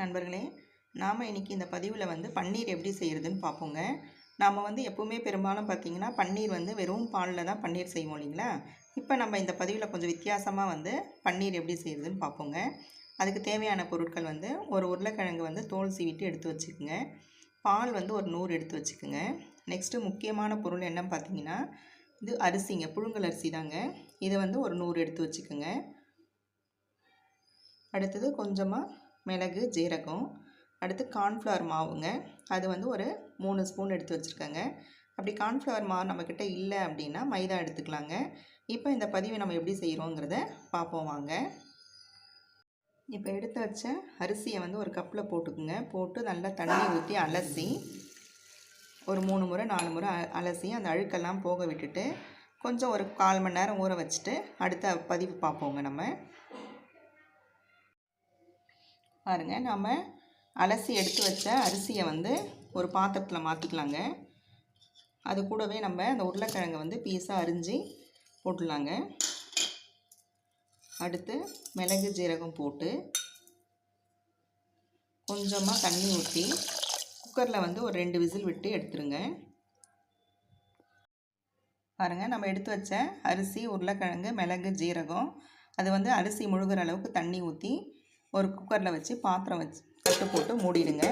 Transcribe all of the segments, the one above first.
நண்பர்களே நாம் இன்றைக்கி இந்த பதிவில் வந்து பன்னீர் எப்படி செய்கிறதுன்னு பார்ப்போங்க. நாம் வந்து எப்போவுமே பெரும்பாலும் பார்த்திங்கன்னா பன்னீர் வந்து வெறும் பாலில் தான் பன்னீர் செய்வோம் இல்லைங்களா? இப்போ நம்ம இந்த பதிவில் கொஞ்சம் வித்தியாசமாக வந்து பன்னீர் எப்படி செய்கிறதுன்னு பார்ப்போங்க. அதுக்கு தேவையான பொருட்கள் வந்து ஒரு உருளைக்கிழங்கு வந்து தோல் சீவிட்டு எடுத்து வச்சுக்கோங்க. பால் வந்து ஒரு நூறு எடுத்து வச்சுக்கோங்க. நெக்ஸ்ட்டு முக்கியமான பொருள் என்னன்னு பார்த்தீங்கன்னா இது அரிசிங்க புழுங்கல் அரிசி தாங்க. இதை வந்து ஒரு நூறு எடுத்து வச்சுக்கோங்க. அடுத்தது கொஞ்சமாக மிளகு ஜீரகம் அடுத்து கார்ன்ஃப்ளவர் மாவுங்க. அது வந்து ஒரு மூணு ஸ்பூன் எடுத்து வச்சுருக்கேங்க. அப்படி கார்ன்ஃப்ளவர் மாவு நம்மக்கிட்ட இல்லை அப்படின்னா மைதா எடுத்துக்கலாங்க. இப்போ இந்த பதிவை நம்ம எப்படி செய்கிறோங்கிறத பார்ப்போம் வாங்க. இப்போ எடுத்து வச்ச அரிசியை வந்து ஒரு கப்பில் போட்டுக்குங்க. போட்டு நல்லா தண்ணி ஊற்றி அலசி ஒரு மூணு முறை நாலு முறை அ- அலசி அந்த அழுக்கெல்லாம் போக விட்டுட்டு கொஞ்சம் ஒரு கால் மணி நேரம் ஊற வச்சுட்டு அடுத்த பதிவு பார்ப்போங்க நம்ம. பாருங்க நாம் அலசி எடுத்து வச்ச அரிசியை வந்து ஒரு பாத்திரத்தில் மாற்றிக்கலாங்க அது கூடவே நம்ம அந்த உருளைக்கிழங்கை வந்து பீஸாக அரிஞ்சு போட்டுடலாங்க அடுத்து மிளகு ஜீரகம் போட்டு கொஞ்சமாக தண்ணி ஊற்றி குக்கரில் வந்து ஒரு ரெண்டு விசில் விட்டு எடுத்துருங்க. பாருங்கள் நம்ம எடுத்து வச்ச அரிசி உருளைக்கிழங்கு மிளகு ஜீரகம் அது வந்து அரிசி முழுகிற அளவுக்கு தண்ணி ஊற்றி ஒரு குக்கரில் வச்சு பாத்திரம் வச்சு தட்டு போட்டு மூடிடுங்க.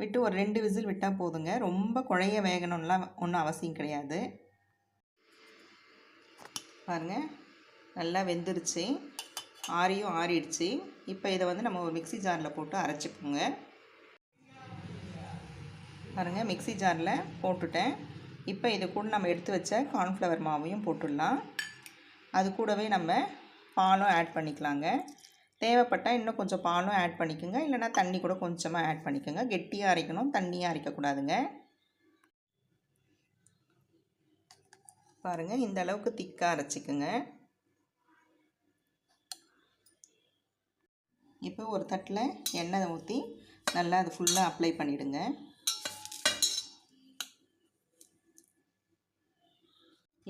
விட்டு ஒரு ரெண்டு விசில் விட்டால் போதுங்க. ரொம்ப குழைய வேகணும்லாம் ஒன்றும் அவசியம் கிடையாது. பாருங்கள் நல்லா வெந்துருச்சு. ஆறியும் ஆறிடுச்சு. இப்போ இதை வந்து நம்ம ஒரு மிக்ஸி ஜாரில் போட்டு அரைச்சிக்கோங்க. பாருங்கள் மிக்ஸி ஜாரில் போட்டுட்டேன். இப்போ இது கூட நம்ம எடுத்து வச்ச கார்ன்ஃப்ளவர் மாவையும் போட்டுடலாம். அது கூடவே நம்ம பாலும் ஆட் பண்ணிக்கலாங்க. தேவைப்பட்டால் இன்னும் கொஞ்சம் பாலும் ஆட் பண்ணிக்கோங்க. இல்லைன்னா தண்ணி கூட கொஞ்சமாக ஆட் பண்ணிக்கோங்க. கெட்டியாக அரைக்கணும். தண்ணியாக அரைக்கக்கூடாதுங்க. பாருங்கள் இந்த அளவுக்கு திக்காக அரைச்சிக்கோங்க. இப்போ ஒரு தட்டில் எண்ணெய் ஊற்றி நல்லா அது ஃபுல்லாக அப்ளை பண்ணிவிடுங்க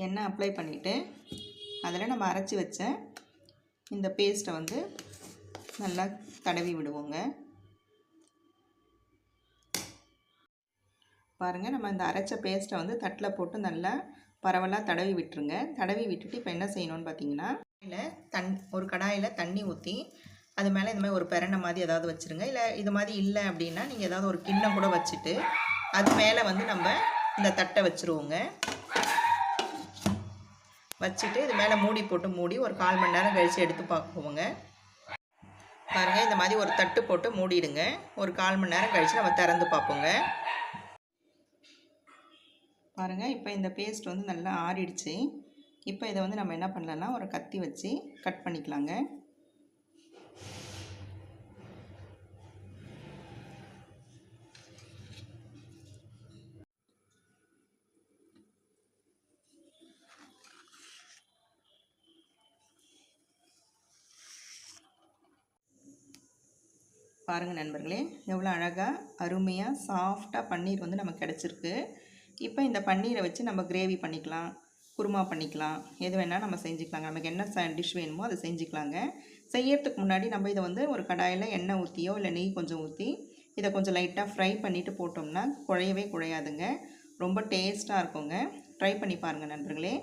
எண்ணெய் அப்ளை பண்ணிவிட்டு அதில் நம்ம அரைச்சி வச்ச இந்த பேஸ்ட்டை வந்து நல்லா தடவி விடுவோங்க. பாருங்கள் நம்ம இந்த அரைச்ச பேஸ்ட்டை வந்து தட்டில் போட்டு நல்லா பரவலாக தடவி விட்டுருங்க. தடவி விட்டுட்டு இப்போ என்ன செய்யணும்னு பார்த்தீங்கன்னா கடாயில் தண் ஒரு கடாயில் தண்ணி ஊற்றி அது மேலே இந்த மாதிரி ஒரு பெரணை மாதிரி ஏதாவது வச்சுருங்க. இல்லை இது மாதிரி இல்லை அப்படின்னா நீங்கள் ஏதாவது ஒரு கிண்ணம் கூட வச்சுட்டு அது மேலே வந்து நம்ம இந்த தட்டை வச்சுருவோங்க. வச்சுட்டு இது மேலே மூடி போட்டு மூடி ஒரு கால் மணி நேரம் கழித்து எடுத்து பார்க்குவோங்க பாருங்கள் இந்த மாதிரி ஒரு தட்டு போட்டு மூடிடுங்க. ஒரு கால் மணி நேரம் கழித்து நம்ம திறந்து பார்ப்போங்க. பாருங்கள் இப்போ இந்த பேஸ்ட் வந்து நல்லா ஆறிடுச்சு. இப்போ இதை வந்து நம்ம என்ன பண்ணலன்னா ஒரு கத்தி வச்சு கட் பண்ணிக்கலாங்க. பாருங்கள் நண்பர்களே எவ்வளோ அழகாக அருமையாக சாஃப்டாக பன்னீர் வந்து நமக்கு கிடச்சிருக்கு. இப்போ இந்த பன்னீரை வச்சு நம்ம கிரேவி பண்ணிக்கலாம் குருமா பண்ணிக்கலாம் எது வேணால் நம்ம செஞ்சுக்கலாங்க. நமக்கு என்ன ச டிஷ் வேணுமோ அதை செஞ்சுக்கலாங்க. செய்யறதுக்கு முன்னாடி நம்ம இதை வந்து ஒரு கடாயில் எண்ணெய் ஊற்றியோ இல்லை நெய் கொஞ்சம் ஊற்றி இதை கொஞ்சம் லைட்டாக ஃப்ரை பண்ணிவிட்டு போட்டோம்னா குழையவே குழையாதுங்க. ரொம்ப டேஸ்ட்டாக இருக்குங்க. ட்ரை பண்ணி பாருங்கள் நண்பர்களே.